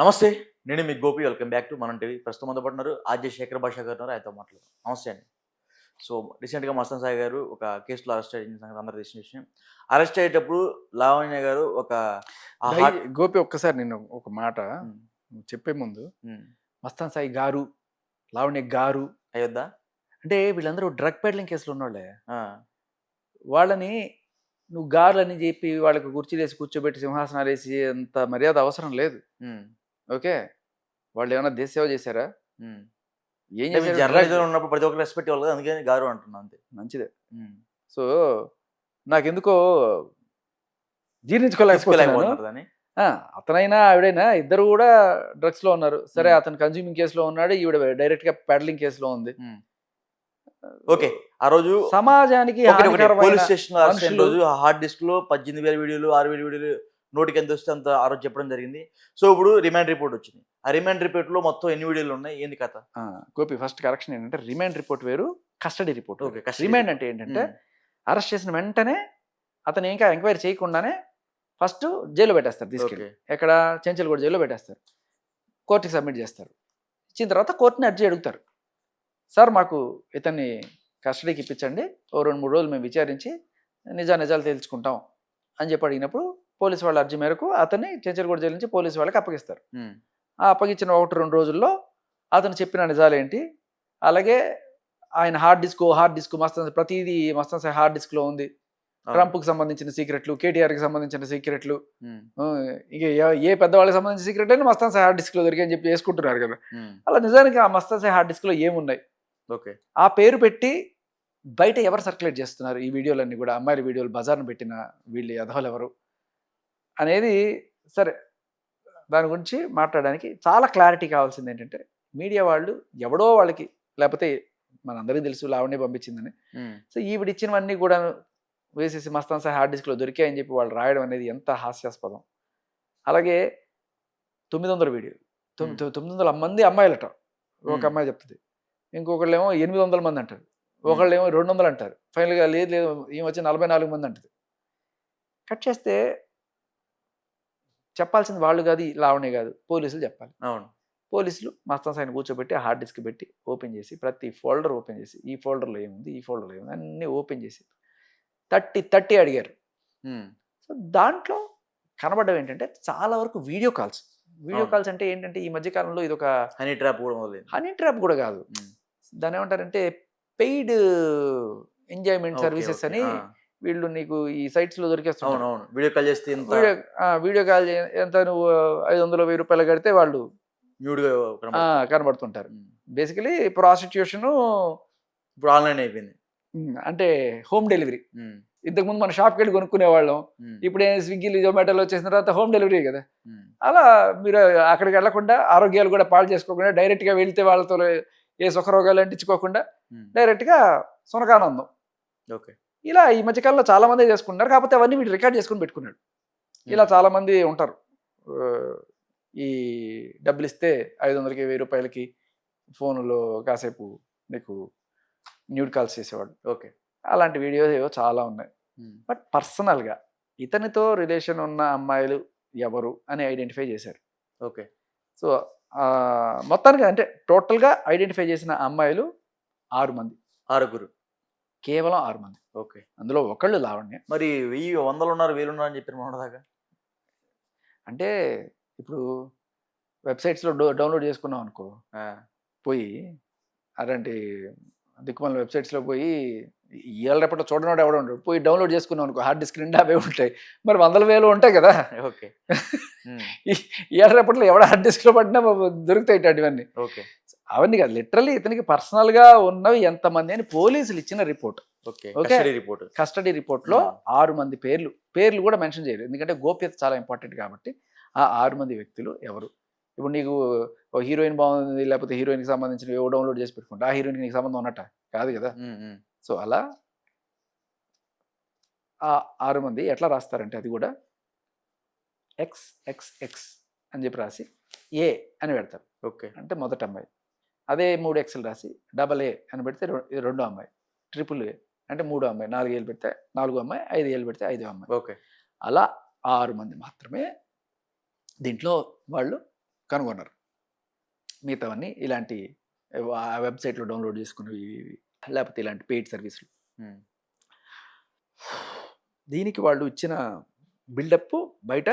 నమస్తే నేను మీ Gopi. Welcome back to Manam TV. ప్రస్తుతం ఉన్నారు ఆర్జే శేఖర్ భాష గారు ఉన్నారు ఆయనతో మాట్లాడు నమస్తే అండి. సో రీసెంట్గా మస్తాన్ సాయి గారు ఒక కేసులో అరెస్ట్ అయిన సంగతి అందరూ తెలిసిన విషయం. అరెస్ట్ అయ్యేటప్పుడు లావణ్య గారు ఒక గోపి ఒక్కసారి నేను ఒక మాట చెప్పే ముందు మస్తాన్ సాయి గారు లావణ్య గారు అయ్యొద్దా అంటే వీళ్ళందరూ డ్రగ్ పెడ్లింగ్ కేసులు ఉన్నోళ్ళే. వాళ్ళని నువ్వు గారులని చెప్పి వాళ్ళకి కుర్చీ వేసి కూర్చోబెట్టి సింహాసనాలు వేసి అంత మర్యాద అవసరం లేదు. ఓకే. వాళ్ళు ఏమైనా దేశ సేవ చేశారా. ఏం చేశారు? జర్నలిజం ఉన్నప్పుడు ప్రతి ఒక్కరు రెస్పెక్ట్ ఇవ్వాలి అందుకని గారు అంటున్నా అంతే. మంచిదే. సో నాకెందుకో జీర్ణించుకోలేకపోతున్నాను. అతనైనా ఆవిడైనా ఇద్దరు కూడా డ్రగ్స్లో ఉన్నారు. సరే. అతను కన్జ్యూమింగ్ కేసులో ఉన్నాడు ఈవిడ డైరెక్ట్గా పెడలింగ్ కేసులో ఉంది. ఓకే. ఆ రోజు సమాజానికి పోలీస్ స్టేషన్ రోజు హార్డ్ డిస్క్లో పద్దెనిమిది వేల వీడియోలు ఆరు వేల వీడియోలు నోటికి ఎంత వస్తే అంత ఆ రోజు చెప్పడం జరిగింది. సో ఇప్పుడు రిమాండ్ రిపోర్ట్ వచ్చింది. ఆ రిమాండ్ రిపోర్ట్లో మొత్తం ఎన్ని వీడియోలు ఉన్నాయి? ఏంది కథ? గోపి ఫస్ట్ కరెక్షన్ ఏంటంటే రిమాండ్ రిపోర్ట్ వేరు కస్టడీ రిపోర్ట్ ఓకే రిమాండ్ అంటే ఏంటంటే అరెస్ట్ చేసిన వెంటనే అతను ఇంకా ఎంక్వైరీ చేయకుండానే ఫస్ట్ జైల్లో పెట్టేస్తారు తీసుకెళ్ళి. ఎక్కడ? చెంచల్గూడ జైల్లో పెట్టేస్తారు. కోర్టుకి సబ్మిట్ చేస్తారు. ఇచ్చిన తర్వాత కోర్టుని అర్జీ అడుగుతారు. సార్ మాకు ఇతన్ని కస్టడీకి ఇప్పించండి. ఓ రెండు మూడు రోజులు మేము విచారించి నిజా నిజాలు తేల్చుకుంటాం అని చెప్పి అడిగినప్పుడు పోలీసు వాళ్ళ అర్జీ మేరకు అతన్ని చెంచల్గూడ జైలు నుంచి పోలీసు వాళ్ళకి అప్పగిస్తారు. ఆ అప్పగించిన ఒకటి రెండు రోజుల్లో అతను చెప్పిన నిజాలు ఏంటి అలాగే ఆయన hard disk hard disk Mastan ప్రతిదీ మస్తాన్ హార్డ్ డిస్క్లో ఉంది. ట్రంప్కి సంబంధించిన సీక్రెట్లు కేటీఆర్కి సంబంధించిన సీక్రెట్లు ఇక ఏ- పెద్దవాళ్ళకి సంబంధించిన సీక్రెట్ అయినా మస్తాన్ హార్డ్ డిస్క్లో దొరికాయని చెప్పి వేసుకుంటున్నారు కదా. అలా నిజానికి ఆ మస్తాన్ హార్డ్ డిస్క్లో ఏమున్నాయి? ఓకే. ఆ పేరు పెట్టి బయట ఎవరు సర్క్యులేట్ చేస్తున్నారు? ఈ వీడియోలన్నీ కూడా అమ్మాయిల వీడియోలు బజార్ను పెట్టిన వీళ్ళు యధవలు ఎవరు అనేది సరే దాని గురించి మాట్లాడడానికి చాలా క్లారిటీ కావాల్సింది ఏంటంటే మీడియా వాళ్ళు ఎవడో వాళ్ళకి లేకపోతే మనందరికీ తెలుసు లావణ్య పంపించిందని. సో ఈవిడ ఇచ్చినవన్నీ కూడా వేసేసి మస్తాన్ సాయి హార్డ్ డిస్క్లో దొరికాయని చెప్పి వాళ్ళు రాయడం అనేది ఎంత హాస్యాస్పదం. అలాగే తొమ్మిది వందల వీడియో తొమ్మిది వందల మంది అమ్మాయిలట. ఒక. అమ్మాయి చెప్తుంది. ఇంకొకళ్ళు ఏమో ఎనిమిది వందల మంది అంటారు. ఒకళ్ళు ఏమో రెండు వందలు అంటారు. ఫైనల్గా లేదు లేదు ఈమె వచ్చి నలభై నాలుగు మంది అంటది. కట్ చేస్తే చెప్పాల్సింది వాళ్ళు కాదు లావణ్య కాదు. పోలీసులు చెప్పాలి. అవును. పోలీసులు మస్తాన్ సాయిని కూర్చోబెట్టి హార్డ్ డిస్క్ పెట్టి ఓపెన్ చేసి ప్రతి ఫోల్డర్ ఓపెన్ చేసి ఈ ఫోల్డర్లో ఏముంది ఈ ఫోల్డర్లో ఏముంది అన్నీ ఓపెన్ చేసి థర్టీ థర్టీ అడిగారు. సో దాంట్లో కనబడడం ఏంటంటే చాలా వరకు వీడియో కాల్స్. వీడియో. కాల్స్ అంటే ఏంటంటే ఈ మధ్య కాలంలో ఇది ఒక హనీ ట్రాప్ కూడా మొదలైంది. హనీ ట్రాప్ కూడా కాదు. దాన్ని ఏమంటారంటే పెయిడ్ ఎంజాయ్మెంట్ సర్వీసెస్ అని వీళ్ళు నీకు ఈ sites లో అవును దొరికేస్తున్నారు అవును వీడియో కాల్ చేస్తే ఇంత వీడియో వీడియో కాల్ ఎంత నువ్వు ఐదు వందలు వెయ్యి రూపాయలు కడితే వాళ్ళు. కనబడుతుంటారు. బేసికలీ ప్రాస్టిట్యూషన్ ఇప్పుడు ఆన్లైన్ అయిపోయింది. అంటే హోమ్ డెలివరీ. ఇంతకుముందు మన షాప్కి వెళ్ళి కొనుక్కునే వాళ్ళం ఇప్పుడు స్విగ్గీలు జొమాటోలు వచ్చేసిన తర్వాత హోమ్ డెలివరీ కదా. అలా మీరు అక్కడికి వెళ్ళకుండా ఆరోగ్యాలు కూడా పాడు చేసుకోకుండా డైరెక్ట్గా వెళ్తే వాళ్ళతో ఏ సుఖరోగాలు అంటించుకోకుండా డైరెక్ట్గా సునకానందం. ఓకే. ఇలా ఈ మధ్యకాలంలో చాలా మంది చేసుకుంటున్నారు. కాకపోతే అవన్నీ వీడు రికార్డ్ చేసుకుని పెట్టుకున్నాడు. ఇలా చాలా మంది ఉంటారు. ఈ డబ్బులు ఇస్తే ఐదు వందలకి వెయ్యి రూపాయలకి ఫోన్లో కాసేపు నీకు న్యూడ్ కాల్స్ చేసేవాడు. ఓకే. అలాంటి వీడియోస్ ఏవో చాలా ఉన్నాయి. బట్ పర్సనల్గా ఇతనితో రిలేషన్ ఉన్న అమ్మాయిలు ఎవరు అని ఐడెంటిఫై చేశారు. ఓకే. సో మొత్తానికి అంటే టోటల్గా ఐడెంటిఫై చేసిన అమ్మాయిలు ఆరు మంది. ఆరుగురు. కేవలం ఆరు మంది. ఓకే. అందులో ఒకళ్ళు లావణ్య. మరి వెయ్యి వందలు ఉన్నారు వేలు ఉన్నారు అని చెప్పారు మొన్న దాకా? అంటే ఇప్పుడు వెబ్సైట్స్లో డౌ డౌన్లోడ్ చేసుకున్నాం అనుకో. పోయి అలాంటి దిక్కుమాల వెబ్సైట్స్లో పోయి ఇవాళ రేపట్లో చూడనోడు ఎవడో ఉండడు. పోయి డౌన్లోడ్ చేసుకున్నాం అనుకో హార్డ్ డిస్క్ నిండా అవే ఉంటాయి. మరి వందల వేలు ఉంటాయి కదా. ఓకే. ఇవాళ రేపట్లో ఎవడ హార్డ్ డిస్క్లో పడినా దొరుకుతాయి ఇట్లాంటివన్నీ. ఓకే. అవన్నీ కాదు. లిటరల్లీ ఇతనికి పర్సనల్గా ఉన్నవి ఎంతమంది అని పోలీసులు ఇచ్చిన report okay. Okay. Custody report custody రిపోర్ట్లో Hmm. ఆరు మంది పేర్లు. పేర్లు కూడా మెన్షన్ చేయరు ఎందుకంటే గోప్యత చాలా ఇంపార్టెంట్ కాబట్టి ఆ ఆరు మంది వ్యక్తులు ఎవరు? ఇప్పుడు నీకు హీరోయిన్ బాగుంది లేకపోతే హీరోయిన్కి సంబంధించిన ఏవో డౌన్లోడ్ చేసి పెట్టుకుంటా. ఆ హీరోయిన్కి నీకు సంబంధం ఉన్నట్ట? కాదు కదా? సో అలా ఆ ఆరు మంది ఎట్లా రాస్తారంటే అది కూడా ఎక్స్ ఎక్స్ ఎక్స్ అని చెప్పి రాసి ఏ అని పెడతారు. ఓకే. అంటే మొదటి అమ్మాయి. అదే మూడు ఎక్స్లు రాసి డబల్ ఏ అని పెడితే రెండో అమ్మాయి. ట్రిపుల్ ఏ అంటే మూడో అమ్మాయి. నాలుగు ఏళ్ళు పెడితే నాలుగో అమ్మాయి ఐదు ఏళ్ళు పెడితే ఐదో అమ్మాయి. ఓకే. అలా ఆరు మంది మాత్రమే దీంట్లో వాళ్ళు కనుగొన్నారు. మిగతావన్నీ ఇలాంటి ఆ వెబ్సైట్లో డౌన్లోడ్ చేసుకున్నవి. లేకపోతే ఇలాంటి పెయిడ్ సర్వీసులు. దీనికి వాళ్ళు ఇచ్చిన బిల్డప్ బయట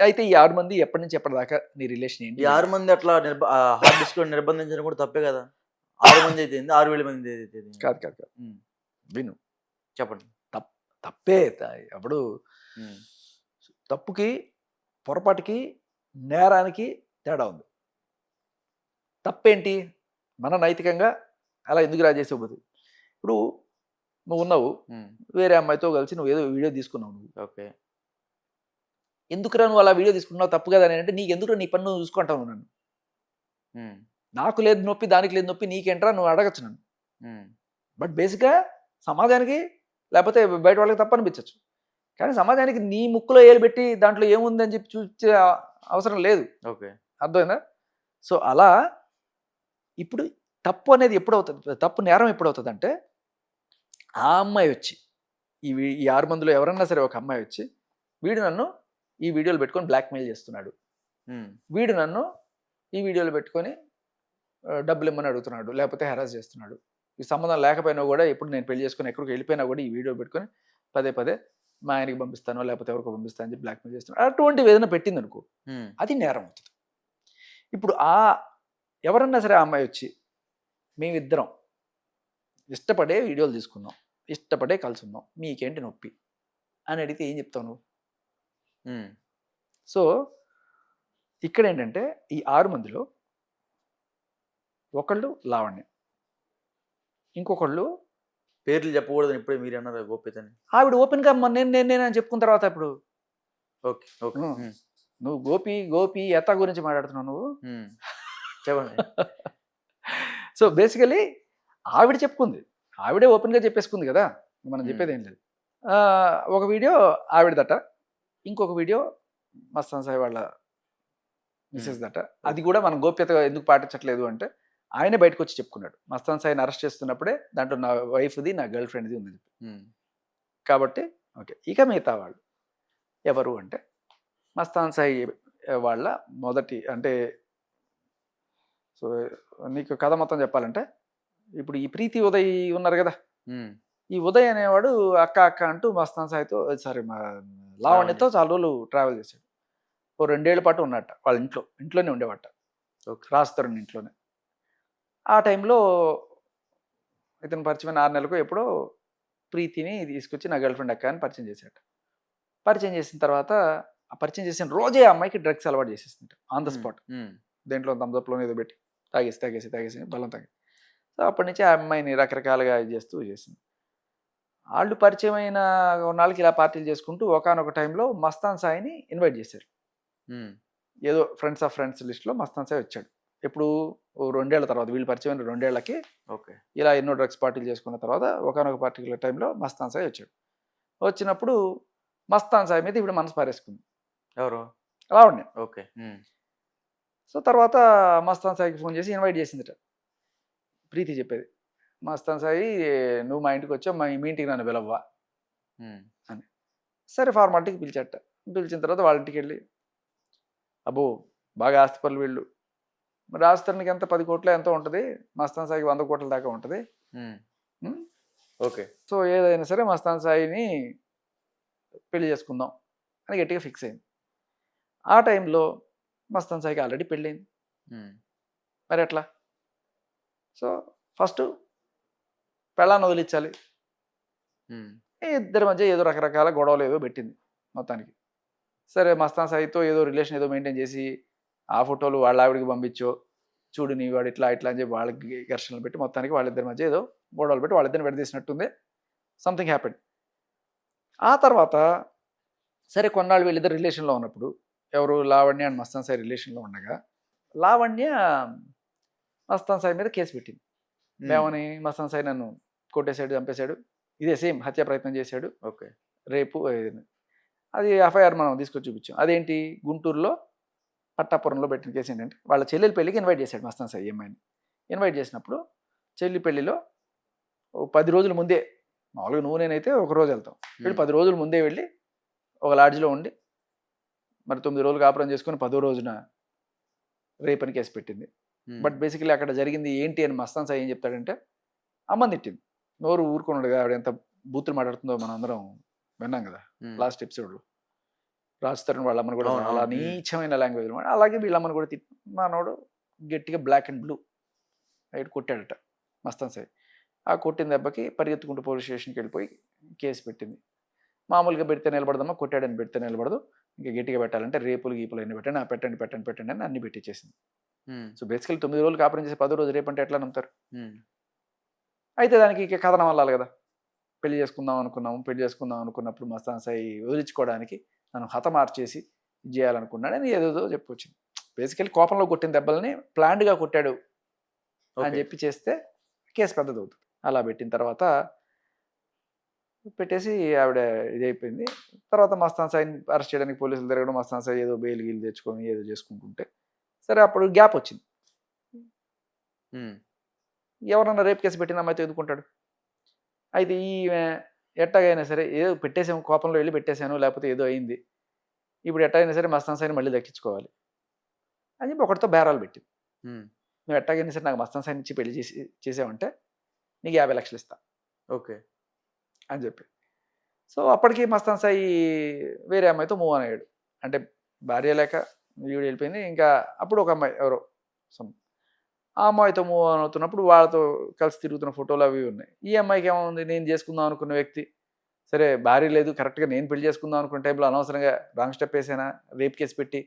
అయితే ఈ ఆరు మంది ఎప్పటి నుంచి ఎప్పటిదాకా నీ రిలేషన్ ఏంటి? ఈ ఆరు మంది అట్లా నిర్బ హార్డ్ డిస్క్ నిర్బంధించడం కూడా తప్పే కదా? ఆరు మంది అయితే ఏంది? ఆరు వేల మంది అయితే ఏంది? కాదు కాదు కాదు. ఉమ్. విను. చెప్పండి. తప్పే త- ఉమ్. తప్పుకి పొరపాటుకి నేరానికి తేడా ఉంది. తప్పేంటి? మన నైతికంగా అలా ఎందుకు రాజేసేపోదు ఇప్పుడు నువ్వు ఉన్నావు. ఉమ్. వేరే అమ్మాయితో కలిసి నువ్వు ఏదో వీడియో తీసుకున్నావు నువ్వు. ఓకే. ఎందుకురా నువ్వు అలా వీడియో తీసుకున్నావు తప్పు కదా అని అంటే నీకు ఎందుకు నీ పని నువ్వు చూసుకుంటావు నన్ను. నాకు లేదు నొప్పి దానికి లేదు నొప్పి నీకేంట్రా నువ్వు అడగచ్చు నన్ను. బట్ బేసిక్గా సమాజానికి లేకపోతే బయట వాళ్ళకి తప్ప అనిపించచ్చు. కానీ సమాజానికి నీ ముక్కులో ఏలు పెట్టి దాంట్లో ఏముందని చెప్పి చూసే అవసరం లేదు. ఓకే. అర్థమైందా? సో అలా ఇప్పుడు తప్పు అనేది ఎప్పుడు అవుతుంది తప్పు నేరం ఎప్పుడు అవుతుంది అంటే ఆ అమ్మాయి వచ్చి ఈ ఈ ఆరు మందిలో ఎవరన్నా సరే ఒక అమ్మాయి వచ్చి వీడు నన్ను ఈ వీడియోలు పెట్టుకొని బ్లాక్మెయిల్ చేస్తున్నాడు ఉమ్. వీడు నన్ను ఈ వీడియోలు పెట్టుకొని డబ్బులు ఇమ్మని అడుగుతున్నాడు లేకపోతే హెరాస్ చేస్తున్నాడు ఈ సంబంధం లేకపోయినా కూడా ఎప్పుడు నేను పెళ్ళి చేసుకుని ఎక్కడికి వెళ్ళిపోయినా కూడా ఈ వీడియో పెట్టుకొని పదే పదే మా ఆయనకి పంపిస్తాను లేకపోతే ఎవరికో పంపిస్తాను అని చెప్పి బ్లాక్మెయిల్ చేస్తున్నాడు అటువంటి ఏదైనా పెట్టింది అనుకో ఉమ్. అది నేరం అవుతుంది ఇప్పుడు ఆ ఎవరన్నా సరే ఆ అమ్మాయి వచ్చి మేమిద్దరం ఇష్టపడే వీడియోలు తీసుకున్నాం ఇష్టపడే కలిసి ఉన్నాం మీకేంటి నొప్పి అని అడిగితే ఏం చెప్తావు నువ్వు. సో ఇక్కడ ఏంటంటే ఈ ఆరు మందిలో ఒకళ్ళు లావణ్య. ఇంకొకళ్ళు పేర్లు చెప్పకూడదని ఇప్పుడే మీరు అన్నారు గోప్యతని ఆవిడ ఓపెన్గా "మొన్న నేను నేను నేను" అని చెప్పుకున్న తర్వాత ఇప్పుడు. Okay okay. నువ్వు గోపి గోపి ఎత్త గురించి మాట్లాడుతున్నావు నువ్వు. చెప్పండి. సో బేసికలీ ఆవిడ చెప్పుకుంది. ఆవిడే ఓపెన్గా చెప్పేసుకుంది కదా. మనం. చెప్పేది ఏం లేదు ఒక వీడియో ఆవిడదట. ఇంకొక వీడియో మస్తాన్ సాయి వాళ్ళ మిస్సెస్ దట అది కూడా మనం గోప్యత ఎందుకు పాటించట్లేదు అంటే ఆయనే బయటకు వచ్చి చెప్పుకున్నాడు. మస్తాన్ సాయిని అరెస్ట్ చేస్తున్నప్పుడే దాంట్లో నా వైఫ్ది నా గర్ల్ ఫ్రెండ్ది ఉంది. కాబట్టి ఓకే. ఇక మిగతా వాళ్ళు ఎవరు అంటే మస్తాన్ సాయి వాళ్ళ మొదటి అంటే సో నీకు కథ మొత్తం చెప్పాలంటే ఇప్పుడు ఈ ప్రీతి ఉదయ్ ఉన్నారు కదా. ఈ ఉదయ్ అనేవాడు అక్క అక్క అంటూ మస్తాన్ సాయితో సారీ మా లావణ్యతో చాలా రోజులు ట్రావెల్ చేశాడు. ఓ రెండేళ్ళ పాటు ఉన్నట్ట వాళ్ళ ఇంట్లో ఇంట్లోనే ఉండేవాట. రాస్తారు ఇంట్లోనే. ఆ టైంలో ఇతను పరిచయమైన ఆరు నెలలకు ఎప్పుడో ప్రీతిని తీసుకొచ్చి నా గర్ల్ ఫ్రెండ్ అక్క అని పరిచయం చేశాట. పరిచయం చేసిన తర్వాత ఆ పరిచయం చేసిన రోజే ఆ అమ్మాయికి డ్రగ్స్ అలవాటు చేసేసింది ఆన్ ద. స్పాట్. దేంట్లో థమ్స్అప్లోనే ఏదో పెట్టి తాగేసి తాగేసి తాగేసి బలం తాగి సో అప్పటి నుంచి ఆ అమ్మాయిని రకరకాలుగా ఇది చేస్తూ చేసింది. వాళ్ళు పరిచయం అయిన నాలుగు ఇలా పార్టీలు చేసుకుంటూ ఒకనొక టైంలో మస్తాన్ సాయిని ఇన్వైట్ చేశారు. ఏదో ఫ్రెండ్స్ ఆఫ్ ఫ్రెండ్స్ లిస్ట్లో మస్తాన్ సాయి వచ్చాడు. ఎప్పుడు ఓ రెండేళ్ళ తర్వాత వీళ్ళు పరిచయం అయిన రెండేళ్ళకి ఓకే. ఇలా ఎన్నో డ్రగ్స్ పార్టీలు చేసుకున్న తర్వాత ఒకనొక పర్టికులర్ టైంలో మస్తాన్ సాయి వచ్చాడు. వచ్చినప్పుడు మస్తాన్ సాయి మీద ఇప్పుడు మనసు పారేసుకుంది. ఎవరు? లావణ్య ఓకే. సో తర్వాత మస్తాన్ సాయికి ఫోన్ చేసి ఇన్వైట్ చేసిందిట. ప్రీతి చెప్పేది. మస్తాన్ సాయి నువ్వు మా ఇంటికి వచ్చావు మా మీ ఇంటికి నన్ను పిలవ్వా ఉమ్. సరే ఫార్మాలిటీకి పిలిచట. పిలిచిన తర్వాత వాళ్ళ ఇంటికి వెళ్ళి అబ్బో బాగా ఆస్తిపరులు వీళ్ళు. మరి ఆస్తునికి ఎంత? పది కోట్ల ఎంతో ఉంటుంది? మస్తాన్ సాయికి వంద కోట్ల దాకా ఉంటుంది? ఓకే. సో ఏదైనా సరే మస్తాన్ సాయిని పెళ్ళి చేసుకుందాం అని గట్టిగా ఫిక్స్ అయింది. ఆ టైంలో మస్తాన్ సాయికి ఆల్రెడీ పెళ్ళయింది. ఉమ్. మరి ఎట్లా? సో ఫస్ట్ పెళ్ళాన్ని వదిలించాలి. ఇద్దరి మధ్య ఏదో రకరకాల గొడవలు ఏదో పెట్టింది మొత్తానికి. సరే మస్తాన్ సాయితో ఏదో రిలేషన్ ఏదో మెయింటైన్ చేసి ఆ ఫోటోలు వాళ్ళ ఆవిడకి పంపించో చూడు నీ వాడు ఇట్లా ఇట్లా అని చెప్పి వాళ్ళకి ఘర్షణలు పెట్టి మొత్తానికి వాళ్ళిద్దరి మధ్య ఏదో గొడవలు పెట్టి వాళ్ళిద్దరిని విడదీసినట్టుంది. సంథింగ్ హ్యాపెన్ ఆ తర్వాత సరే కొన్నాళ్ళు వీళ్ళిద్దరు రిలేషన్లో ఉన్నప్పుడు ఎవరు లావణ్య అండ్ మస్తాన్ సాయి రిలేషన్లో ఉండగా లావణ్య మస్తాన్ సాయి మీద కేసు పెట్టింది. ఉమ్. ఏమని? మస్తాన్ సాయి నన్ను కొట్టేశాడు చంపేశాడు. ఇదే సేమ్ హత్య ప్రయత్నం చేశాడు. ఓకే. రేపు. అది ఎఫ్ఐఆర్ మనం తీసుకొచ్చి చూపించాం. అదేంటి? గుంటూరులో పట్టాపురంలో పెట్టిన కేసు ఏంటంటే వాళ్ళ చెల్లెలి పెళ్ళికి ఇన్వైట్ చేశాడు మస్తాన్ సాయి అమ్మాయిని. ఇన్వైట్ చేసినప్పుడు చెల్లి పెళ్ళిలో పది రోజుల ముందే మామూలుగా నువ్వు నేనైతే ఒక రోజు వెళ్తాం. వీళ్ళు. పది రోజుల ముందే వెళ్ళి ఒక లాడ్జ్లో ఉండి మరి తొమ్మిది రోజులు కాపురం చేసుకొని పదో రోజున రేప్ అని కేసు పెట్టింది. బట్ బేసికలీ అక్కడ జరిగింది ఏంటి అని మస్తాన్ సాయి ఏం చెప్తాడంటే అమ్మని తిట్టింది. నోరు ఊరుకున్నాడు ఆవిడ ఎంత బూతులు మాట్లాడుతుందో మనం అందరం విన్నాం కదా. లాస్ట్ ఎపిసోడ్లో రాజ్ తరుణ్ వాళ్ళ అమ్మని కూడా అలా. నీచమైన లాంగ్వేజ్ అలాగే వీళ్ళ అమ్మని కూడా తిట్టి మనోడు గట్టిగా బ్లాక్ అండ్ బ్లూ అయితే కొట్టాడట మస్తాన్ సాయి. ఆ కొట్టిన దెబ్బకి పరిగెత్తుకుంటూ పోలీస్ స్టేషన్కి వెళ్ళిపోయి కేసు పెట్టింది. మామూలుగా పెడితే నిలబడదమ్మా కొట్టాడని పెడితే నిలబడదు. ఇంకా గట్టిగా పెట్టాలంటే రేపులు గీపులు అన్ని పెట్టండి ఆ పెట్టండి పెట్టండి పెట్టండి అని అన్ని పెట్టించేసింది సో బేసికలీ తొమ్మిది రోజులు కాపురం చేసి పదో రోజు రేపు అంటే ఎట్లా నమ్ముతారు? అయితే దానికి ఇక కథనం వెళ్ళాలి కదా. పెళ్ళి చేసుకుందాం అనుకున్నాము పెళ్ళి చేసుకుందాం అనుకున్నప్పుడు మస్తాన్ సాయి వదిలించుకోవడానికి నన్ను హతమార్చేసి ఇది చేయాలనుకున్నాడని ఏదేదో చెప్పొచ్చింది బేసికలీ కోపంలో కొట్టిన దెబ్బల్ని ప్లాన్డ్గా కొట్టాడు అని. చెప్పి చేస్తే కేసు పెద్దది అవుతుంది అలా పెట్టిన తర్వాత పెట్టేసి ఆవిడ ఇదైపోయింది తర్వాత మస్తాన్ సాయిని అరెస్ట్ చేయడానికి పోలీసులు తిరగడం మస్తాన్ సాయి ఏదో బెయిల్ గీలు తెచ్చుకొని ఏదో చేసుకుంటుంటే సరే అప్పుడు గ్యాప్ వచ్చింది. ఎవరన్నా రేప్ కేసు పెట్టిన అమ్మాయితో ఎదుర్కొంటాడు అయితే ఈ ఎట్టగైనా సరే ఏదో పెట్టేసాము కోపంలో వెళ్ళి పెట్టేశాను లేకపోతే ఏదో అయింది. ఇప్పుడు ఎట్టగైనా సరే మస్తాన్ సాయిని మళ్ళీ దక్కించుకోవాలి. అని చెప్పి ఒకటితో బేరాలు పెట్టింది. నువ్వు ఎట్టగైనా సరే నాకు మస్తాన్ సాయిని ఇచ్చి పెళ్ళి చేసి చేసావంటే నీకు యాభై లక్షలు ఇస్తా. ఓకే. అని చెప్పి. సో అప్పటికి మస్తాన్ సాయి వేరే అమ్మాయితో మూవ్ అని అయ్యాడు. అంటే భార్య లేక వీడు వెళ్ళిపోయింది. ఇంకా అప్పుడు ఒక అమ్మాయి ఎవరో ఆ అమ్మాయితో మూవ్ ఆన్ అవుతున్నప్పుడు వాళ్ళతో కలిసి తిరుగుతున్న ఫోటోలు అవి ఉన్నాయి. ఈ అమ్మాయికి ఏముంది నేను చేసుకుందాం అనుకున్న వ్యక్తి. సరే భార్య లేదు కరెక్ట్గా నేను పెళ్ళి చేసుకుందాం అనుకున్న టైంలో అనవసరంగా రాంగ్ స్టెప్ వేసానా? రేప్ కేసు పెట్టి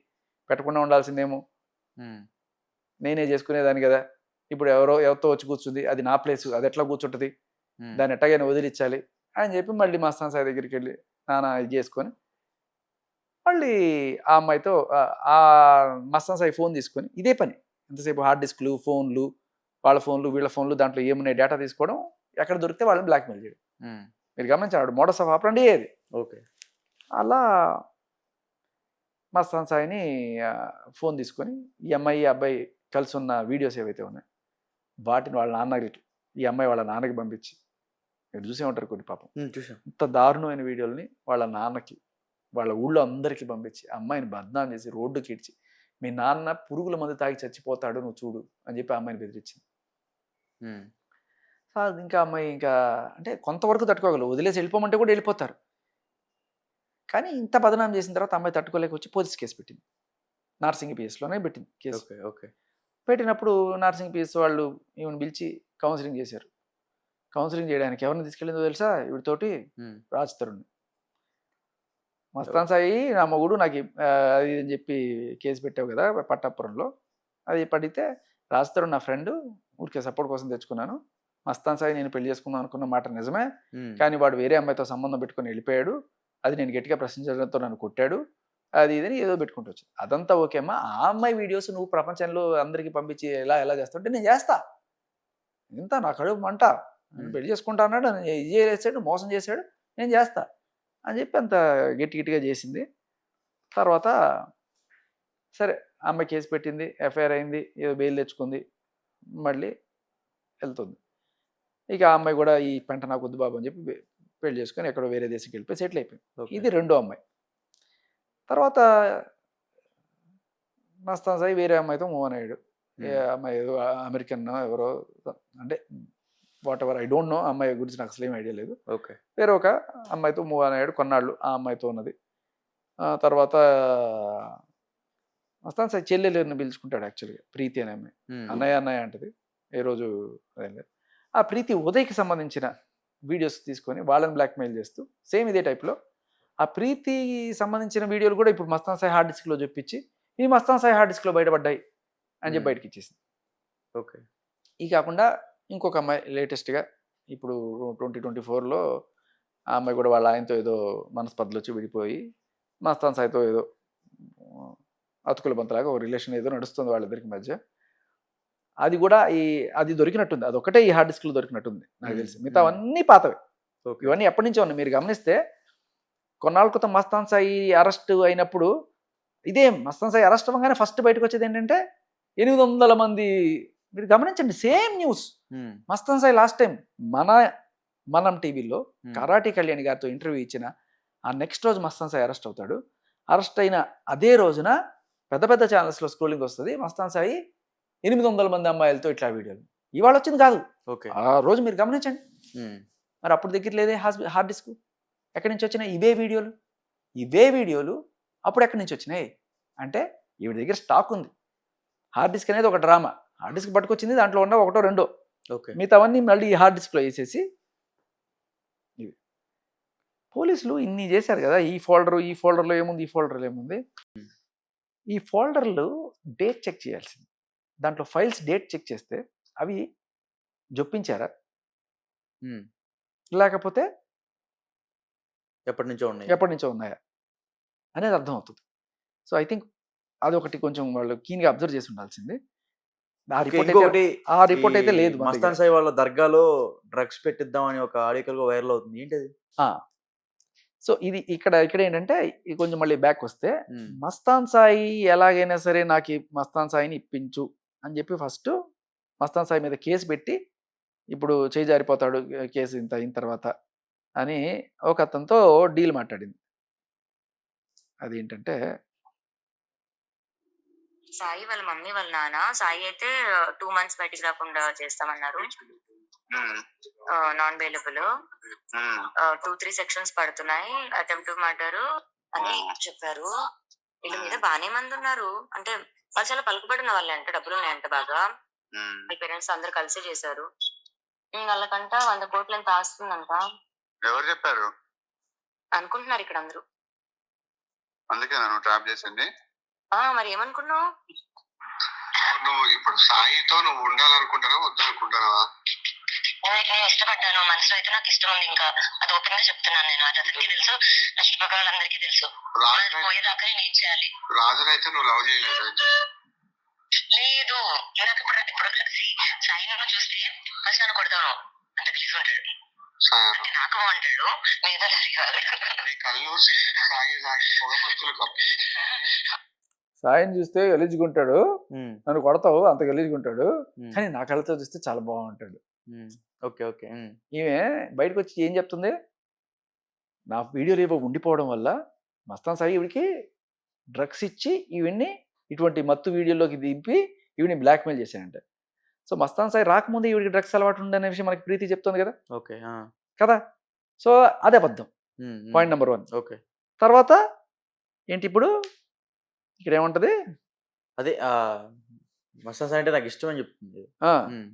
పెట్టకుండా ఉండాల్సిందేమో. నేనే చేసుకునేదాన్ని కదా. ఇప్పుడు ఎవరో ఎవరితో వచ్చి కూర్చుంది? అది నా ప్లేస్ అది ఎట్లా కూర్చుంటుంది? దాన్ని ఎట్టగైనా వదిలించాలి అని చెప్పి మళ్ళీ మస్తాన్ సాయి దగ్గరికి వెళ్ళి నాన్న ఇది చేసుకొని మళ్ళీ ఆ అమ్మాయితో ఆ మస్తాన్ సాయి ఫోన్ తీసుకొని ఇదే పని. ఎంతసేపు హార్డ్ డిస్క్లు ఫోన్లు వాళ్ళ ఫోన్లు వీళ్ళ ఫోన్లు దాంట్లో ఏమున్నాయి డేటా తీసుకోవడం ఎక్కడ దొరికితే వాళ్ళని బ్లాక్మెయిల్ చేయడం. మీరు గమనించాడు మోడస్ ఆఫ్ ఆపరండి ఏది? ఓకే. అలా మస్తాన్ సాయిని ఫోన్ తీసుకొని ఈ అమ్మాయి అబ్బాయి కలిసి ఉన్న వీడియోస్ ఏవైతే ఉన్నాయో వాటిని వాళ్ళ నాన్నకి ఈ అమ్మాయి వాళ్ళ నాన్నకి పంపించి మీరు చూసే ఉంటారు కొన్ని పాపం. చూసాం ఇంత దారుణమైన వీడియోలని వాళ్ళ నాన్నకి వాళ్ళ ఊళ్ళో అందరికీ పంపించి అమ్మాయిని బద్నాం చేసి రోడ్డుకి ఇడ్చి మీ నాన్న పురుగుల మందు తాగి చచ్చిపోతాడు నువ్వు చూడు అని చెప్పి ఆ అమ్మాయిని బెదిరించింది. సో ఇంకా అమ్మాయి ఇంకా అంటే కొంతవరకు తట్టుకోగలరు వదిలేసి వెళ్ళిపోమంటే కూడా వెళ్ళిపోతారు. కానీ ఇంత బదనాం చేసిన తర్వాత అమ్మాయి తట్టుకోలేక వచ్చి పోలీస్ కేసు పెట్టింది. నార్సింగ్ పిఎస్లోనే పెట్టింది కేసు. Okay okay. పెట్టినప్పుడు నార్సింగ్ పిఎస్ వాళ్ళు ఈమెను పిలిచి కౌన్సిలింగ్ చేశారు. కౌన్సిలింగ్ చేయడానికి ఎవరిని తీసుకెళ్ళిందో తెలుసా? వీడితోటి రాజ్ తరుణ్ మస్తాన్ సాయి నా మొగుడు నాకు అది అని చెప్పి కేసు పెట్టావు కదా పట్టాపురంలో. అది పడితే రాజ్ తరుణ్ నా ఫ్రెండ్ ఊరికే సపోర్ట్ కోసం తెచ్చుకున్నాను. మస్తాన్ సాయి నేను పెళ్ళి చేసుకుందాం అనుకున్న మాట నిజమే. కానీ వాడు వేరే అమ్మాయితో సంబంధం పెట్టుకొని వెళ్ళిపోయాడు. అది నేను గట్టిగా ప్రశ్నించడంతో నన్ను కొట్టాడు. అది ఇదని ఏదో పెట్టుకుంటూ వచ్చింది అదంతా ఓకే అమ్మా. ఆ అమ్మాయి వీడియోస్ నువ్వు ప్రపంచంలో అందరికీ పంపించి ఎలా ఎలా చేస్తావు అంటే నేను చేస్తా. ఇంత నా కడుపు మంట. పెళ్ళి చేసుకుంటా అన్నాడు. ఇది చేసాడు మోసం చేశాడు నేను చేస్తా. అని చెప్పి అంత గట్టి గట్టిగా చేసింది. తర్వాత సరే అమ్మాయి కేసు పెట్టింది ఎఫ్ఐఆర్ అయింది ఏదో బెయిల్ తెచ్చుకుంది మళ్ళీ వెళ్తుంది. ఇక ఆ అమ్మాయి కూడా ఈ పెంట నాకు వద్దు బాబు అని చెప్పి పెళ్ళి చేసుకొని ఎక్కడో వేరే దేశంకి వెళ్ళిపోయి సెటిల్ అయిపోయింది. ఇది రెండో అమ్మాయి. తర్వాత మస్తాన్ సాయి వేరే అమ్మాయితో మూవ్ అయ్యాడు. ఏ అమ్మాయి ఏదో అమెరికన్ ఎవరో అంటే whatever I don't know అమ్మాయి గురించి నాకు అసలు ఏం ఐడియా లేదు. ఓకే. వేరే ఒక అమ్మాయితో మూవ్ అని అయ్యాడు కొన్నాళ్ళు ఆ అమ్మాయితో ఉన్నది. తర్వాత మస్తాన్ సాయి చెల్లెలు పిలుచుకుంటాడు యాక్చువల్గా ప్రీతి అనే అమ్మాయి. అన్నయ్య అన్నయ్య అంటది. ఏ రోజు. ఆ ప్రీతి ఉదయ్కి సంబంధించిన వీడియోస్ తీసుకొని వాళ్ళని బ్లాక్మెయిల్ చేస్తూ సేమ్ ఇదే టైప్లో ఆ ప్రీతి సంబంధించిన వీడియోలు కూడా ఇప్పుడు మస్తాన్ సాయి హార్డ్ డిస్క్లో చూపించి ఈ మస్తాన్ సాయి హార్డ్ డిస్క్లో బయటపడ్డాయి అని చెప్పి. బయటకి ఇచ్చేసింది ఓకే. ఈ కాకుండా ఇంకొక అమ్మాయి లేటెస్ట్గా ఇప్పుడు ట్వంటీ ట్వంటీ ఫోర్లో ఆ అమ్మాయి కూడా వాళ్ళ ఆయనతో ఏదో మనస్పర్ధలు వచ్చి విడిపోయి మస్తాన్ సాయితో ఏదో అతుకుల బంతలాగా ఒక రిలేషన్ ఏదో నడుస్తుంది వాళ్ళిద్దరికి మధ్య. అది కూడా ఈ అది దొరికినట్టుంది. అది ఒకటే ఈ హార్డ్ డిస్క్లో దొరికినట్టుంది నాకు. తెలిసి. మిగతా అవన్నీ పాతవి. ఓకే. ఇవన్నీ ఎప్పటి నుంచో ఉన్నాయి. మీరు గమనిస్తే కొన్నాళ్ళ క్రితం మస్తాన్ సాయి అరెస్ట్ అయినప్పుడు ఇదే మస్తాన్ సాయి అరెస్ట్ అవ్వగానే ఫస్ట్ బయటకు వచ్చేది ఏంటంటే ఎనిమిది వందల మంది. మీరు గమనించండి same news. Mastan Sai last time మన మనం టీవీలో కరాటి కళ్యాణ్ గారితో ఇంటర్వ్యూ ఇచ్చిన ఆ నెక్స్ట్ రోజు మస్తాన్ సాయి అరెస్ట్ అవుతాడు. అరెస్ట్ అయిన అదే రోజున పెద్ద పెద్ద ఛానల్స్లో స్క్రోలింగ్ వస్తుంది. మస్తాన్ సాయి ఎనిమిది వందల మంది అమ్మాయిలతో ఇట్లా వీడియోలు. ఇవాళ వచ్చింది కాదు. ఓకే. ఆ రోజు మీరు గమనించండి. మరి అప్పుడు దగ్గర లేదే హార్డ్ డిస్క్? ఎక్కడి నుంచి వచ్చినాయి? ఇవే వీడియోలు? ఇవే వీడియోలు అప్పుడు ఎక్కడి నుంచి వచ్చినాయి? అంటే ఈవిడ దగ్గర స్టాక్ ఉంది. హార్డ్ డిస్క్ అనేది ఒక డ్రామా. హార్డ్ డిస్క్ పట్టుకొచ్చింది దాంట్లో ఉన్న ఒకటో రెండో. మిగతావన్నీ మళ్ళీ ఈ హార్డ్ డిస్క్లో వేసేసి ఇవి. పోలీసులు ఇన్ని చేశారు కదా ఈ ఫోల్డర్ ఈ ఫోల్డర్లో ఏముంది ఈ ఫోల్డర్లో ఏముంది. ఈ ఫోల్డర్లు డేట్ చెక్ చేయాల్సింది. దాంట్లో ఫైల్స్ డేట్ చెక్ చేస్తే అవి జొప్పించారా? లేకపోతే ఎప్పటి నుంచో ఉన్నాయి? ఎప్పటి నుంచో ఉన్నాయా? అనేది అర్థం అవుతుంది సో ఐ థింక్ అది ఒకటి కొంచెం వాళ్ళు keen గా అబ్జర్వ్ చేసి ఉండాల్సింది. ఓకే, ఇంకొకటి ఆ రిపోర్ట్ అయితే లేదు మస్తాన్ సాయి వాళ్ళ దర్గాలో డ్రగ్స్ పెట్టిద్దాం అని ఒక ఆర్టికల్ వైరల్ అవుతుంది. ఏంటది? సో ఇది ఇక్కడ ఇక్కడ ఏంటంటే కొంచెం మళ్ళీ బ్యాక్ వస్తే మస్తాన్ సాయి ఎలాగైనా సరే నాకు మస్తాన్ సాయిని ఇప్పించు అని చెప్పి ఫస్ట్ మస్తాన్ సాయి మీద కేసు పెట్టి ఇప్పుడు చేయి జారిపోతాడు కేసు ఇంత అయిన తర్వాత అని ఒక అతనితో డీల్ మాట్లాడింది. అదేంటంటే సాయి వాళ్ళ మమ్మీ వాళ్ళ నాన్న. సాయి అయితే టూ మంత్స్ బయటికి రాకుండా చేస్తామన్నారు. Non bailable two three sections పడుతున్నాయి. అటెంప్ట్ మర్డర్ అని చెప్పారు. వీళ్ళ మీద బానే మంది ఉన్నారు. అంటే వాళ్ళు చాలా పలుకుబడిన వాళ్ళే అంట డబ్బులు ఉన్నాయంట బాగా. వాళ్ళ పేరెంట్స్ అందరు కలిసి చేశారు. వాళ్ళకంట వంద కోట్లు ఎంత ఆస్తుందంట. ఎవరు చెప్పారు? అనుకుంటున్నారు ఇక్కడ అందరూ. అందుకే నన్ను ట్రాప్ చేసింది? మరి ఏమనుకున్నావు? నువ్వు ఇప్పుడు సాయితో నువ్వు ఉండాలనుకుంటున్నావా వద్దనుకుంటున్నావా నేను ఇష్టపడ్డాను. మనసులో అయితే నాకు ఇష్టం ఉంది ఇంకా. అది ఓపెన్గా చెప్తున్నాను నేను. అది అతనికి తెలుసు. నా చుట్టుపక్కల వాళ్ళందరికీ తెలుసు. రాజునైతే పోయేదాకా నేను ఏం చేయాలి? రాజునైతే నువ్వు లవ్ చేయలేదు అయితే. లేదు. నాకు ఇప్పుడు ఇప్పుడు see, సాయి నన్ను చూస్తే ఫస్ట్ నన్ను కొడతాను. అంత కలిసి ఉంటాడు. సా- అంటే నాకు బాగుంటాడు. మిగతా కాదు. నీ కళ్ళు సాయి సాయి కప్పు. సాయం చూస్తే ఉమ్, నన్ను కొడతావు అంత ఉమ్, కానీ నా కళ్ళతో చూస్తే చాలా బాగుంటాడు. Okay okay. ఈమె బయటకు వచ్చి ఏం చెప్తుంది? నా వీడియో రేపు ఉండిపోవడం వల్ల మస్తాన్ సాయి ఈవిడికి డ్రగ్స్ ఇచ్చి ఈవిడ్ని ఇటువంటి మత్తు వీడియోలోకి దింపి ఈవిని బ్లాక్మెయిల్ చేశానంట సో మస్తాన్ సాయి రాకముందే ఈవిడికి డ్రగ్స్ అలవాటు ఉందనే విషయం మనకి ప్రీతి చెప్తుంది కదా? ఓకే కదా? సో అదే అబద్ధం. Point number one. ఓకే. తర్వాత ఏంటి ఇప్పుడు? ఇక్కడ ఏముంటది అదే సాయి అంటే నాకు ఇష్టం అని చెప్తుంది. ఆ, ఉమ్,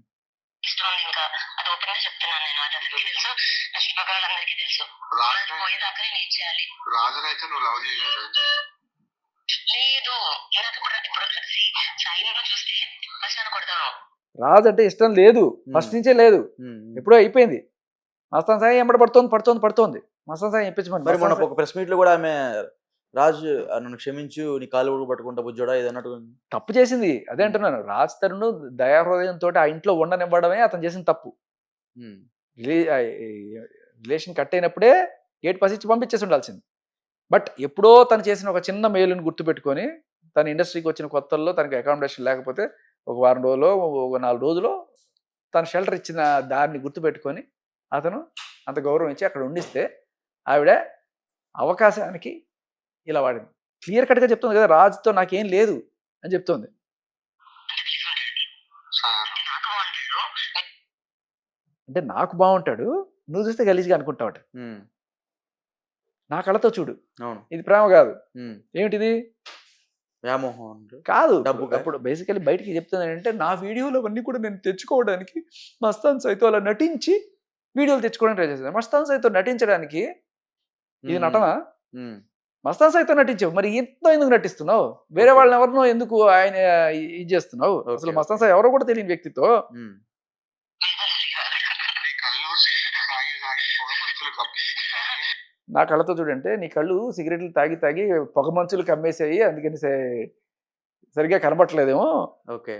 ఇష్టం ఉంది ఇంకా అది ఓపెన్గా చెప్తున్నాను నేను. అది అతనికి తెలుసు. నా చుట్టుపక్కల వాళ్ళందరికీ తెలుసు రాజునైతే పోయేదాకా నేను ఏం చేయాలి? రాజునైతే నువ్వు లవ్ చేయలేదు అయితే. లేదు. నాకు ఇప్పుడు ఇప్పుడు see, సాయి నన్ను చూస్తే ఫస్ట్ నన్ను కొడతాను. రాజు అంటే ఇష్టం లేదు. ఫస్ట్ నుంచే లేదు. ఎప్పుడో అయిపోయింది. మస్తాన్ సాయి ఎంబడి పడుతోంది పడుతోంది పడుతోంది. మస్తాన్ సాయి ఇప్పించమని మరి మొన్న సాయి- ఒక ప్రెస్ మీట్లో కూడా ఆమె రాజు నన్ను క్షమించు నీ కాలు కూడా పట్టుకుంటా బుజ్జోడా ఉంది. తప్పు చేసింది. అదే అంటున్నాను. రాజ్ తరుణ్ దయాహృదయంతో ఆ ఇంట్లో ఉండనివ్వడమే అతను చేసిన తప్పు. రిలేషన్ కట్ అయినప్పుడే గేట్ పసిచ్చి పంపించేసి ఉండాల్సింది. బట్ ఎప్పుడో తను చేసిన ఒక చిన్న మేలుని గుర్తుపెట్టుకొని తన ఇండస్ట్రీకి వచ్చిన కొత్తల్లో తనకి అకామిడేషన్ లేకపోతే ఒక వారం రోజులు ఒక నాలుగు రోజులు తను షెల్టర్ ఇచ్చిన దాన్ని గుర్తుపెట్టుకొని అతను అంత గౌరవం ఇచ్చి అక్కడ ఉండిస్తే ఆవిడ అవకాశానికి ఇలా వాడింది క్లియర్ కట్గా చెప్తుంది కదా రాజుతో నాకేం లేదు అని చెప్తోంది. అంటే నాకు బాగుంటాడు నువ్వు చూస్తే గలీజ్గా అనుకుంటావట ఉమ్, నా కళ్ళతో చూడు. అవును. ఇది ప్రేమ కాదు. ఏమిటిది? వ్యామోహం. కాదు. డబ్బుకా? అప్పుడు బేసికలీ బయటికి చెప్తుంది అంటే నా వీడియోలు అవన్నీ కూడా నేను తెచ్చుకోవడానికి మస్తాన్ సైతో అలా నటించి వీడియోలు తెచ్చుకోవడానికి ట్రై చేశాను మస్తాన్ సైతో నటించడానికి ఇది నటన? మస్తాన్ సైతో నటించావు. మరి ఎంతో ఎందుకు నటిస్తున్నావు? వేరే. వాళ్ళని ఎవరినో ఎందుకు ఆయన ఇది చేస్తున్నావు? అసలు మస్తాన్ సాయి ఎవరో కూడా తెలియని వ్యక్తితో నీ కళ్ళతో చూడంటే నీ కళ్ళు సిగరెట్లు తాగి తాగి పొగ మంచులు కమ్మేసాయి అందుకని సే- సరిగ్గా కనబట్టలేదేమో ఓకే.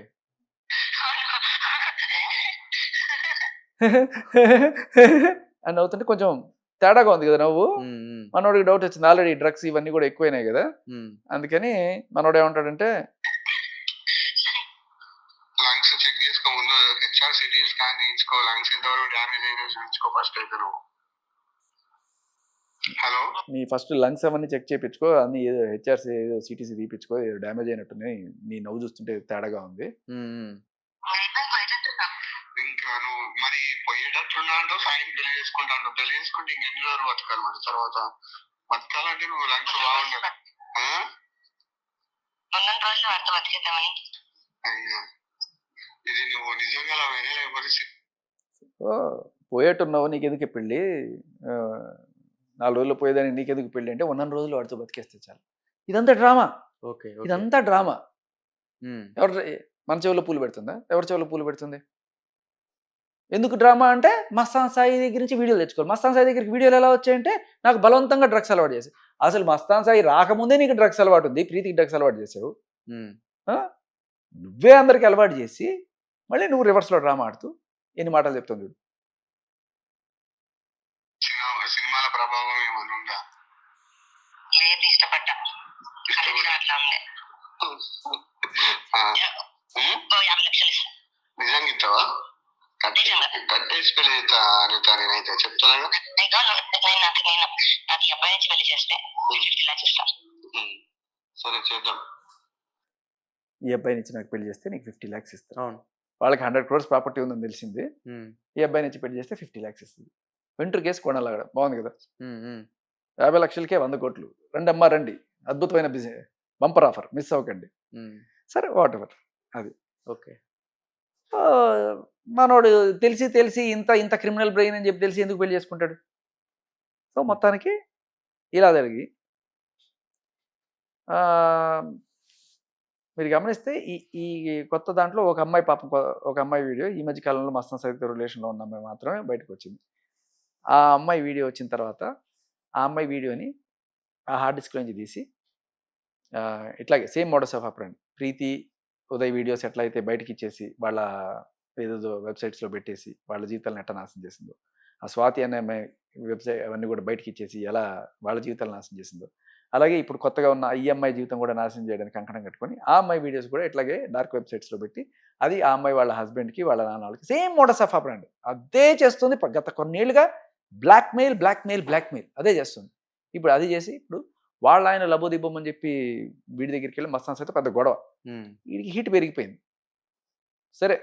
అని నవ్వుతుంటే కొంచెం తేడాగా ఉంది కదా నవ్వు? మనోడికి డౌట్ వచ్చింది. ఆల్రెడీ డ్రగ్స్ ఇవన్నీ కూడా ఎక్కువైనాయి కదా. అందుకని మనోడు ఏమంటాడంటే హలో? నీ ఫస్ట్ లంగ్స్ అవన్నీ చెక్ చేయించుకో. అన్ని ఏదో హెచ్ఆర్సీ ఏదో సిటీసీ తీపించుకో ఏదో డ్యామేజ్ అయినట్టున్నాయి నీ నవ్వు చూస్తుంటే తేడాగా ఉంది. అంటావు పెళ్ళి చేసుకుంటే ఇంకెన్ని రోజులు బతకాలి మరి తర్వాత? బతకాలంటే నువ్వు లంగ్స్ బాగుండాలి రోజులు వారితో బతికేద్దామని. అయ్యో. ఇది నువ్వు నిజంగా పోయేట్టున్నావు నీకెందుకు పెళ్ళి? నాలుగు రోజులు పోయేదానికి నీకెందుకు పెళ్ళి అంటే ఉన్న రోజులు వాడితో బతికేస్తే చాలు. ఇదంతా డ్రామా? ఓకే. ఇదంతా డ్రామా? ఎవరు మన చెవులో పూలు పెడుతుందా? ఎవరి చెవులో పూలు పెడుతుంది? ఎందుకు డ్రామా అంటే మస్తాన్ సాయి దగ్గర నుంచి వీడియోలు తెచ్చుకోవాలి. మస్తాన్ సాయి దగ్గరికి వీడియోలు ఎలా వచ్చాయంటే నాకు బలవంతంగా డ్రగ్స్ అలవాటు చేసి అసలు మస్తాన్ సాయి రాకముందే నీకు డ్రగ్స్ అలవాటు ఉంది ప్రీతికి డ్రగ్స్ అలవాటు చేసావు. నువ్వే అందరికి అలవాటు చేసి మళ్ళీ నువ్వు రివర్స్లో డ్రామా ఆడుతూ ఎన్ని మాటలు చెప్తుంది చూడు. సినిమాల ప్రభావం లేదు ఇష్టపడ్డా? నిజంగా ఇస్తావా. కట్టేసి పెళ్ళి అనిత నేనైతే చెప్తాను నేను నేను నాకు నేను నాకు ఈ అబ్బాయి నుంచి పెళ్ళి చేస్తే ఫిఫ్టీ లాక్స్ ఇస్తాను సరే చేద్దాం. ఈ అబ్బాయి నుంచి నాకు పెళ్ళి చేస్తే నీకు ఫిఫ్టీ ల్యాక్స్ ఇస్తాను అవును. వాళ్ళకి హండ్రెడ్ క్రోర్స్ ప్రాపర్టీ ఉందని తెలిసింది. ఈ అబ్బాయి నుంచి పెళ్ళి చేస్తే ఫిఫ్టీ ల్యాక్స్ ఇస్తుంది. వెంట్రు కేసు కొనాలగడ బాగుంది కదా. యాభై లక్షలకే వంద కోట్లు. రండి అమ్మా రండి. అద్భుతమైన బిజినెస్ బంపర్ ఆఫర్. మిస్ అవ్వకండి. సరే వాట్ ఎవర్ ఓకే. మనోడు తెలిసి తెలిసి ఇంత ఇంత క్రిమినల్ బ్రెయిన్ అని చెప్పి తెలిసి ఎందుకు పెళ్ళి చేసుకుంటాడు? సో మొత్తానికి ఇలా జరిగి మీరు గమనిస్తే ఈ ఈ కొత్త దాంట్లో ఒక అమ్మాయి పాపం ఒక అమ్మాయి వీడియో ఈ మధ్య కాలంలో మస్తాన్ సైతం రిలేషన్లో ఉన్న అమ్మాయి మాత్రమే బయటకు వచ్చింది ఆ అమ్మాయి వీడియో వచ్చిన తర్వాత ఆ అమ్మాయి వీడియోని ఆ హార్డ్ డిస్క్ నుంచి తీసి ఇట్లాగే సేమ్ మోడల్స్ ఆఫ్ ఆపరండి ప్రీతి ఉదయ్ వీడియోస్ ఎట్లా అయితే బయటకి ఇచ్చేసి వాళ్ళ ఏదో వెబ్సైట్స్లో పెట్టేసి వాళ్ళ జీవితాలను ఎట్లా నాశనం చేసిందో ఆ స్వాతి అనే వెబ్సైట్ అవన్నీ కూడా బయటకి ఇచ్చేసి ఎలా వాళ్ళ జీవితాలు నాశనం చేసిందో అలాగే ఇప్పుడు కొత్తగా ఉన్న ఈ అమ్మాయి జీవితం కూడా నాశనం చేయడానికి కంకణం కట్టుకొని ఆ అమ్మాయి వీడియోస్ కూడా ఇట్లాగే డార్క్ వెబ్సైట్స్లో పెట్టి అది ఆ అమ్మాయి వాళ్ళ హస్బెండ్కి వాళ్ళ నాన్న వాళ్ళకి సేమ్ మోడల్స్ ఆఫ్ ఆపరండి. అదే చేస్తుంది గత కొన్నేళ్ళుగా బ్లాక్మెయిల్ బ్లాక్మెయిల్ బ్లాక్మెయిల్ అదే చేస్తుంది. ఇప్పుడు అది చేసి ఇప్పుడు వాళ్ళ ఆయన లబోదిబ్బం అని చెప్పి వీడి దగ్గరికి వెళ్ళి మస్తాన్ అయితే పెద్ద గొడవ. వీడికి హీట్ పెరిగిపోయింది. సరే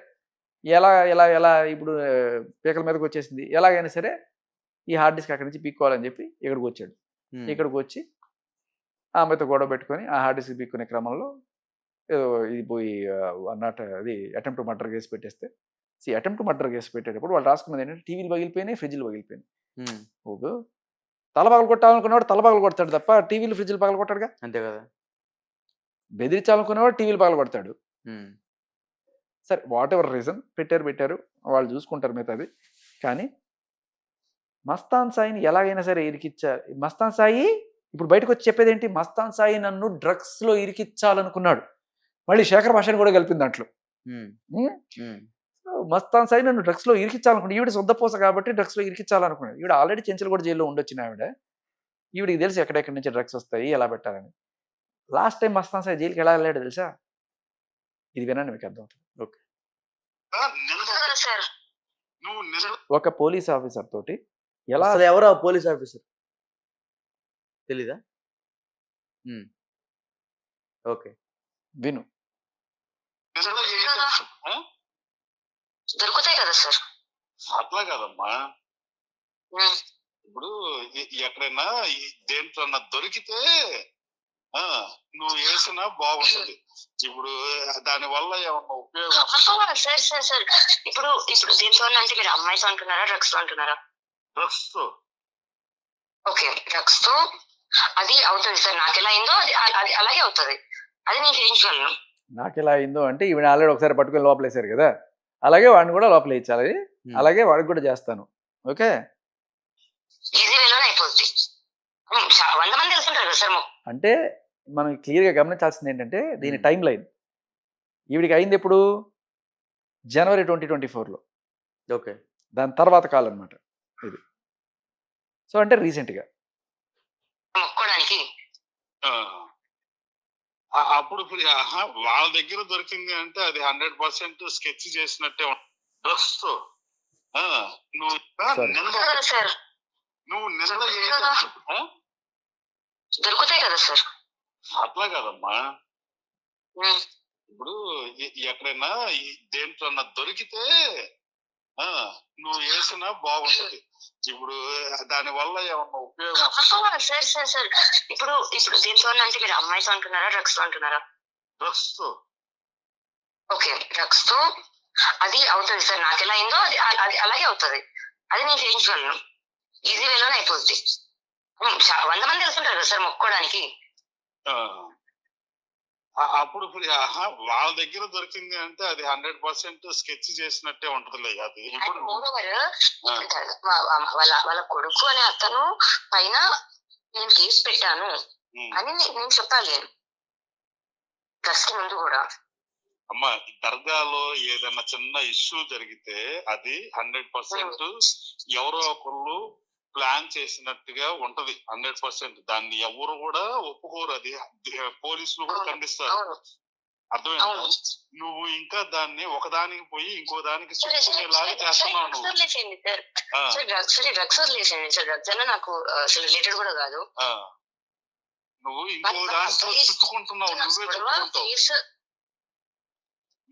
ఎలా ఎలా ఎలా ఇప్పుడు పీకల మీదకి వచ్చేసింది? ఎలాగైనా సరే ఈ హార్డ్ డిస్క్ అక్కడి నుంచి పీక్కోవాలని చెప్పి ఇక్కడికి వచ్చాడు. ఇక్కడికి వచ్చి ఆమెతో గొడవ పెట్టుకొని ఆ హార్డ్ డిస్క్ పీక్కునే క్రమంలో ఏదో ఇది పోయి అన్నట్టు అది అటెంప్ట్ మర్డర్ కేసు పెట్టేస్తే సి అటెంప్ట్ మర్డర్ కేసు పెట్టేటప్పుడు వాళ్ళు రాసుకున్నది ఏంటంటే టీవీలు పగిలిపోయినాయి ఫ్రిడ్జ్లు పగిలిపోయినాయి. ఓకే తల పగలు కొట్టాలనుకున్నవాడు తల పగలు కొడతాడు తప్ప టీవీలు ఫ్రిడ్జ్లు పగలు కొట్టాడుగా? అంతే కదా. బెదిరించాలనుకునేవాడు టీవీలు పగలు కొడతాడు. ఉమ్, సరే వాట్ ఎవర్ రీజన్? పెట్టారు పెట్టారు. వాళ్ళు చూసుకుంటారు మిగతాది. కానీ మస్తాన్ సాయిని ఎలాగైనా సరే ఇరికిచ్చారు మస్తాన్ సాయి ఇప్పుడు బయటకు వచ్చి చెప్పేది ఏంటి మస్తాన్ సాయి నన్ను డ్రగ్స్లో ఇరికిచ్చాలనుకున్నాడు. మళ్ళీ శేఖర్ భాషను కూడా కలిపింది దాంట్లో. మస్తాన్ సాయి నన్ను డ్రగ్స్లో ఇరికించాలనుకున్నాడు. ఈవిడ శుద్ధపోస కాబట్టి డ్రగ్స్లో ఇరికించాలనుకున్నాడు. ఈవిడ ఆల్రెడీ చెంచలు కూడా జైల్లో ఉండొచ్చిన ఆవిడ. ఈవిడికి తెలుసు ఎక్కడెక్కడి నుంచి డ్రగ్స్ వస్తాయి ఎలా పెట్టాలని. లాస్ట్ టైం మస్తాన్ సాయి జైలుకి ఎలా వెళ్ళాడు తెలుసా? ఇది వినండి మీకు అర్థం అవుతుంది. ఆ, నిజంగా సార్ నువ్వు నిజం ఒక పోలీస్ ఆఫీసర్ తోటి ఎలా ఎవరు ఆ పోలీస్ ఆఫీసర్? తెలీదా? ఓకే. విను? దొరుకుతాయి కదా సార్? అట్లా కాదమ్మా. ఇప్పుడు ఎక్కడైనా ఈ దేంట్లో దొరికితే ఆ నువ్వు వేసినా బాగుంటది. ఇప్పుడు దాని వల్ల ఏమన్నా ఉపయోగం? సార్ సార్ సార్ ఇప్పుడు ఇప్పుడు దీంతో అంటే మీరు అమ్మాయితో అంటున్నారా డ్రగ్స్తో అంటున్నారా? డ్రగ్స్తో ఓకే డ్రగ్స్తో అది అవుతుంది సార్. నాకు ఎలా అయిందో అది అది అలాగే అవుతుంది. అది నేను చేయించగలను నాకు ఎలా అయిందో అంటే ఈవిడ ఆల్రెడీ ఒకసారి పట్టుకొని లోపలేశారు కదా. అలాగే వాడిని కూడా లోపల ఇచ్చాలి అలాగే వాడికి కూడా చేస్తాను. ఓకే. అంటే మనం క్లియర్గా గమనించాల్సింది ఏంటంటే దీని. టైం లైన్ ఈవిడికి అయింది ఎప్పుడు? జనవరి ట్వంటీ ట్వంటీ ఫోర్లో. ఓకే. దాని తర్వాత కాలం అనమాట ఇది. సో అంటే రీసెంట్గా. అప్పుడు ఇప్పుడు ఆహా, వాళ్ళ దగ్గర దొరికింది అంటే అది హండ్రెడ్ పర్సెంట్ స్కెచ్ చేసినట్టే ఆ, నువ్వు నువ్వు నిన్న? దొరుకుతాయి కదా. సార్. అట్లా కాదమ్మా. ఇప్పుడు ఎక్కడైనా దేంట్లో దొరికితే నువ్వు వేసినా బాగుంటది. ఇప్పుడు దాని వల్ల ఏమన్నా ఉపయోగం సార్ సార్ సార్. ఇప్పుడు ఇప్పుడు దీంతో అంటే మీరు అమ్మాయితో అంటున్నారా డ్రగ్స్తో అంటున్నారా? డ్రగ్స్తో ఓకే డ్రగ్స్తో అది అవుతుంది సార్ నాకు ఎలా అయిందో అది అది అలాగే అవుతుంది. అది నేను చేయించగలను. ఈజీ వేలోనే అయిపోద్ది. వంద మంది వెళ్తుంటారు కదా సార్ మొక్కోడానికి. అప్పుడు వాళ్ళ దగ్గర దొరికింది అంటే అది హండ్రెడ్ పర్సెంట్ స్కెచ్ చేసినట్టే ఉంటదిలే అది ఇప్పుడు. వాళ్ళ వాళ్ళ కొడుకు అనే అతను పైన నేను కేసు పెట్టాను. అని నేను చెప్పాలి కి ముందు కూడా అమ్మా దర్గాలో ఏదైనా చిన్న ఇష్యూ జరిగితే అది హండ్రెడ్ పర్సెంట్ ఎవరో ఒకళ్ళు ప్లాన్ చేసినట్టుగా ఉంటది హండ్రెడ్ పర్సెంట్. దాన్ని ఎవరు కూడా ఒప్పుకోరు అది పోలీసులు కూడా. ఖండిస్తారు. అర్థమైందా? నువ్వు ఇంకా దాన్ని ఒకదానికి పోయి ఇంకో దానికి చేస్తున్నావు నాకు రిలేటెడ్ కూడా కాదు. నువ్వు ఇంకో దాంట్లో చుట్టుకుంటున్నావు నువ్వే చుట్టుకుంటావు.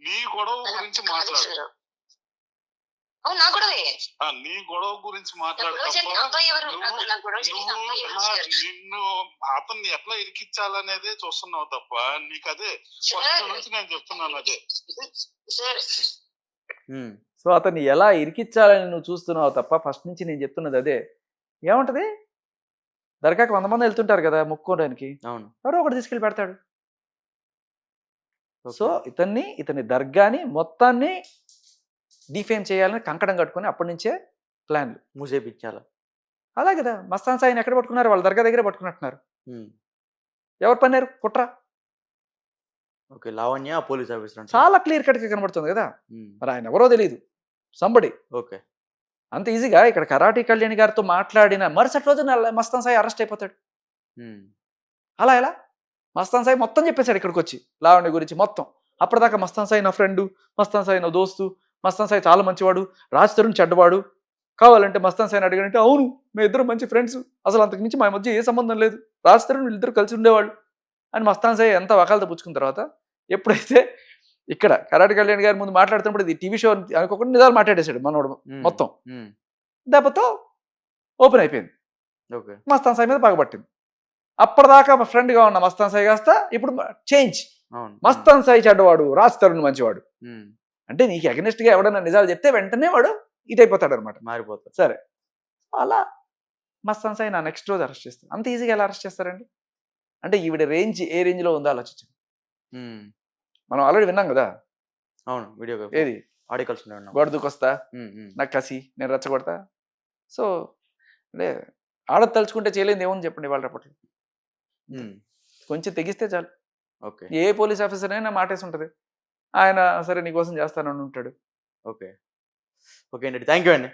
నీ గొడవ గురించి మాట్లాడు. నా గొడవే. ఆ, నీ గొడవ గురించి? నిన్ను అతన్ని ఎట్లా ఇరికిచ్చాలనేదే చూస్తున్నావు తప్ప నీకు అదే నుంచి నేను చెప్తున్నాను అదే. సో అతన్ని ఎలా ఇరికిచ్చాలని నువ్వు చూస్తున్నావు తప్ప ఫస్ట్ నుంచి నేను చెప్తున్నది అదే. ఏముంటది? దర్గాకి వంద మంది వెళ్తుంటారు కదా ముక్కోడానికి. అవును. ఎవరో ఒకటి తీసుకెళ్ళి పెడతాడు. సో ఇతన్ని ఇతని దర్గాని మొత్తాన్ని డిఫేమ్ చేయాలని కంకణం కట్టుకొని అప్పటి నుంచే ప్లాన్లు. మూసేపించాల. అలా కదా! మస్తాన్ సాయిని ఎక్కడ పట్టుకున్నారు? వాళ్ళ దర్గా దగ్గరే పట్టుకున్నట్టున్నారు. ఎవరు పన్నారు? కుట్ర. ఓకే. లావణ్య పోలీస్ ఆఫీసర్ చాలా క్లియర్ కట్గా కనబడుతుంది కదా! మరి ఆయన ఎవరో తెలియదు సంబడి. ఓకే. అంత ఈజీగా ఇక్కడ కరాటీ కళ్యాణి గారితో మాట్లాడిన మరుసటి రోజు మస్తాన్ సాయి అరెస్ట్ అయిపోతాడు. అలా ఎలా? మస్తాన్ సాయి మొత్తం చెప్పేశాడు ఇక్కడికి వచ్చి లావణ్య గురించి మొత్తం. అప్పటిదాకా మస్తాన్ సాయి నా ఫ్రెండు మస్తాన్ సాయి నా దోస్తు మస్తాన్ సాయి చాలా మంచివాడు రాజ్ తరుణ్ చెడ్డవాడు. కావాలంటే మస్తాన్ సాయిని అడిగాడంటే అవును మేము ఇద్దరు మంచి ఫ్రెండ్స్ అసలు అంతకు మించి మా మధ్య ఏ సంబంధం లేదు. రాజ్ తరుణ్ వీళ్ళిద్దరు కలిసి ఉండేవాళ్ళు. అని మస్తాన్ సాయి ఎంత వకాలతో పుచ్చుకున్న తర్వాత ఎప్పుడైతే ఇక్కడ కరాటి కళ్యాణ్ గారి ముందు మాట్లాడుతున్నప్పుడు ఇది టీవీ షో అనుకోకుండా నిజాలు మాట్లాడేశాడు మనోడు మొత్తం. దెబ్బతో ఓపెన్ అయిపోయింది. ఓకే. మస్తాన్ సాయి మీద పగబట్టింది అప్పటిదాకా మా ఫ్రెండ్గా ఉన్న మస్తాన్ సాయి కాస్త ఇప్పుడు చేంజ్. మస్తాన్ సాయి చెడ్డవాడు రాజ్ తరుణ్ మంచివాడు. అంటే నీకు అగెనిస్ట్గా ఎవడన్నా నిజాలు చెప్తే వెంటనే వాడు ఇటైపోతాడు అనమాట మారిపోతారు సరే. అలా మస్తాన్ సాయి నా నెక్స్ట్ రోజు అరెస్ట్ చేస్తాను అంత ఈజీగా ఎలా అరెస్ట్ చేస్తారండి? అంటే ఈవిడ రేంజ్ ఏ రేంజ్లో ఉందో ఆలోచించండి. మనం ఆల్రెడీ విన్నాం కదా? అవును. వీడియో ఏది? ఆర్టికల్స్ గోడ దూకొస్తా నాకు కసి నేను రెచ్చగొడతా. సో అంటే ఆడ తలుచుకుంటే చేయలేదు ఏముంది చెప్పండి వాళ్ళ రేపట్లో కొంచెం తెగిస్తే చాలు. ఓకే. ఏ పోలీస్ ఆఫీసర్ అయినా మాటేసి ఉంటుంది ఆయన సరే నీకోసం చేస్తానని ఉంటాడు. ఓకే. ఓకే అండి. థ్యాంక్ యూ అండి.